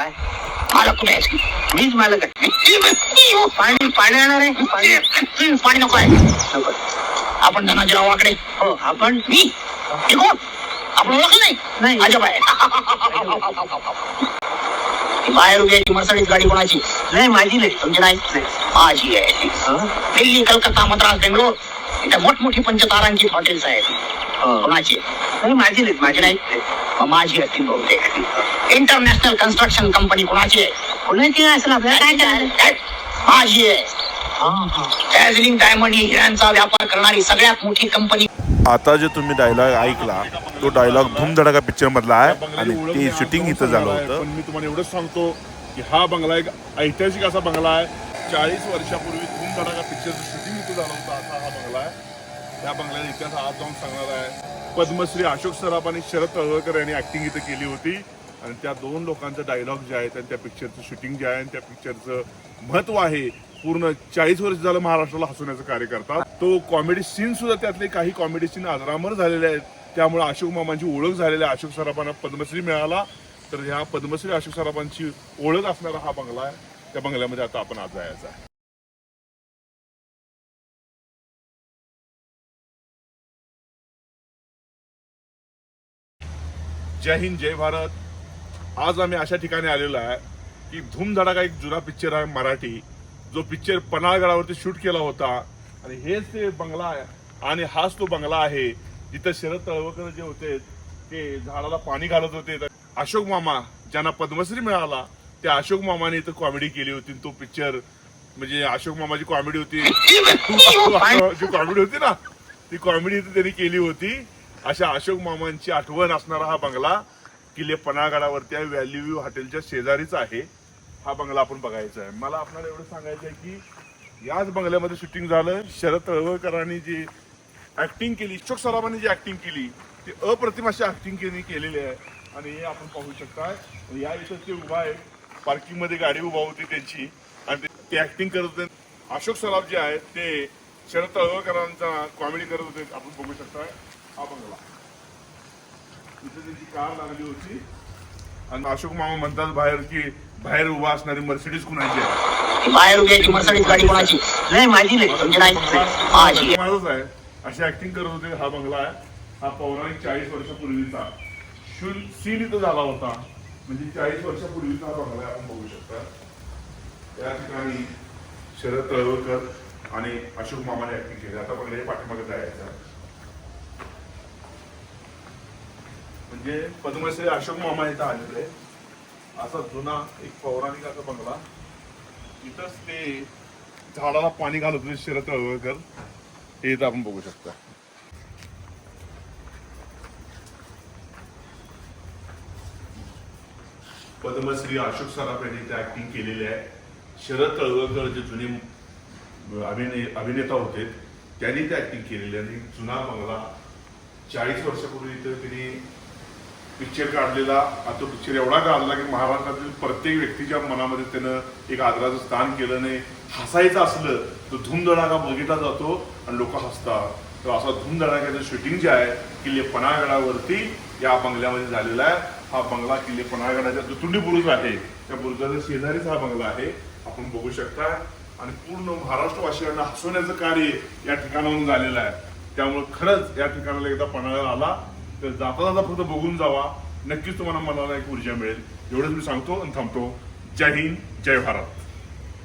काय? मालक कुठे आहेस मीच मालक आहे. पाणी पाणी आणणार आहे? पाणी पाणी नको आहे. नको. आपण धनाजीरावाकडे हो. आपण? मी? हे कोण? आपण ओळखलं नाही? नाही. अजब आहे. बाहेर उभी आहे मर्सडीज गाडी कोणाची? नाही माझी नाही. तुमची नाही. माझी आहे. हो? दिल्ली कलकत्ता मद्रास बेंगलोर. इथं मोठमोठी पंचतारांची हॉटेल्स आहेत हो. कोणाची? नाही माझी नाही माझी नाही. माझी असतील बहुतेक. इंटरनॅशनल कन्स्ट्रक्शन कंपनी कोणाची आहे? कोणाची असेल आपल्याला काय? माझी आहे. हा, हा. डॅझलिंग डायमंड ही हिऱ्यांचा व्यापार करणारी सगळ्यात मोठी कंपनी आता जे तुम्ही डायलॉग ऐकला तो डायलॉग धूमधडाका पिक्चर मधला आहे आणि ते शूटिंग इथं झालं पण होतं. मी तुम्हाला एवढंच सांगतो की हा बंगला एक ऐतिहासिक असा बंगला आहे. चाळीस वर्षापूर्वी धूम पिक्चरचं शूटिंग इथं झालं होतं. असा हा बंगला आहे. त्या बंगल्याचा इतिहास आज जाऊन सांगणार आहे. पद्मश्री अशोक सराफ आणि शरद तळवळकर यांनी ऍक्टिंग इथं केली होती. आणि त्या दोन लोकांचं डायलॉग जे आहेत आणि त्या पिक्चरचं शूटिंग जे आहे आणि त्या पिक्चरचं महत्त्व आहे पूर्ण चाळीस वर्ष झालं महाराष्ट्राला हसवण्याचं कार्य करतात. तो कॉमेडी सीन सुद्धा त्यातले काही कॉमेडी सीन अजरामर झालेले आहेत. त्यामुळे अशोक मामांची ओळख झालेली आहे. अशोक सराफांना पद्मश्री मिळाला. तर ह्या पद्मश्री अशोक सराफांची ओळख असणारा हा बंगला आहे. त्या बंगल्यामध्ये आता आपण आज जायचा आहे. जय हिंद जय भारत. आज आम्ही अशा ठिकाणी आलेलो आहे की धूमधडाका एक जुना पिक्चर आहे मराठी. जो पिक्चर पन्हाळगडावरती शूट केला होता. आणि हेच ते बंगला आहे. आणि हाच तो बंगला आहे. जिथं शरद तळवकर जे होते ते झाडाला पाणी घालत होते. अशोक मामा ज्यांना पद्मश्री मिळाला त्या अशोक मामाने इथं कॉमेडी केली होती. तो पिक्चर म्हणजे अशोक मामाची कॉमेडी होती. जी कॉमेडी होती ना ती कॉमेडी इथं त्यांनी केली होती. अशा अशोक मामांची आठवण असणारा हा बंगला किल्ले पनागडावरती आहे व्हॅल्यू व्ह्यू हॉटेलच्या शेजारीच आहे. हा बंगला आपण बघायचा आहे. मला आपल्याला एवढं सांगायचं आहे की याच बंगल्यामध्ये शूटिंग झालं. शरद तळवळकरांनी जी ऍक्टिंग केली इच्छुक सराफांनी जी ऍक्टिंग केली ती अप्रतिम अशी ऍक्टिंग केली केलेली आहे. आणि हे आपण पाहू शकता आणि या इथं ते उभा आहे. पार्किंगमध्ये गाडी उभा होती त्यांची. आणि ते- ते ऍक्टिंग करत होते. अशोक सराफ जे आहेत ते शरद तळवळकरांचा कॉमेडी करत होते आपण बघू शकता. हा बंगला. इथे त्यांची कार लागली होती. आणि अशोक मामा म्हणतात बाहेर की बाहेर उभा असणारी मर्सिडीज कुणाची आहे? बाहेर उभी मर्सडीज गाडी कोणाची? नाही माझी नाही. माझाच आहे. अशी ऍक्टिंग करत होते हा बंगला आहे. हा पौराणिक चाळीस वर्षापूर्वीचा. शूल सीन इथं झाला होता. म्हणजे चाळीस वर्षापूर्वीचा हा बंगला आहे आपण बघू शकता. त्या ठिकाणी शरद तळवळकर आणि अशोक मामाने ऍक्टिंग केली. आता बंगल्या पाठीमागे जायचं. म्हणजे पद्मश्री अशोक मामा इथं आलेले. असा जुना एक पौराणिक असा बंगला. इथंच ते झाडाला पाणी घालत होते शरद तळवळकर. हे इथं आपण बघू शकता. पद्मश्री अशोक सराफ यांनी इथे ऍक्टिंग केलेली आहे. शरद तळवळकर जे जुने अभिनय अभिनेता होते. त्यांनी ते ऍक्टिंग केलेली आणि जुना बंगला चाळीस वर्षापूर्वी तर त्यांनी पिक्चर काढलेला. आता तो पिक्चर एवढा गाजला की महाराष्ट्रातील प्रत्येक व्यक्तीच्या मनामध्ये त्यानं एक आदराचं स्थान केलं नाही हसायचं असलं तर धूमधडाका बघितला जातो आणि लोक हसतात. तर असा धूमधडाक्याचं शूटिंग जे आहे किल्ले पन्हाळगडावरती या बंगल्यामध्ये झालेला आहे. हा बंगला किल्ले पन्हाळगडाच्या जो तुंडी बुरुज आहे त्या बुरुजाचा शेजारीच हा बंगला आहे. आपण बघू शकता. आणि पूर्ण महाराष्ट्रवासियांना हसवण्याचं कार्य या ठिकाणाहून झालेलं आहे. त्यामुळे खरंच या ठिकाणाला एकदा पन्हाळा आला तर जाता जाता फक्त बघून जावा. नक्कीच तुम्हाला मनाला एक ऊर्जा मिळेल. एवढंच मी सांगतो आणि थांबतो. जय हिंद जय भारत.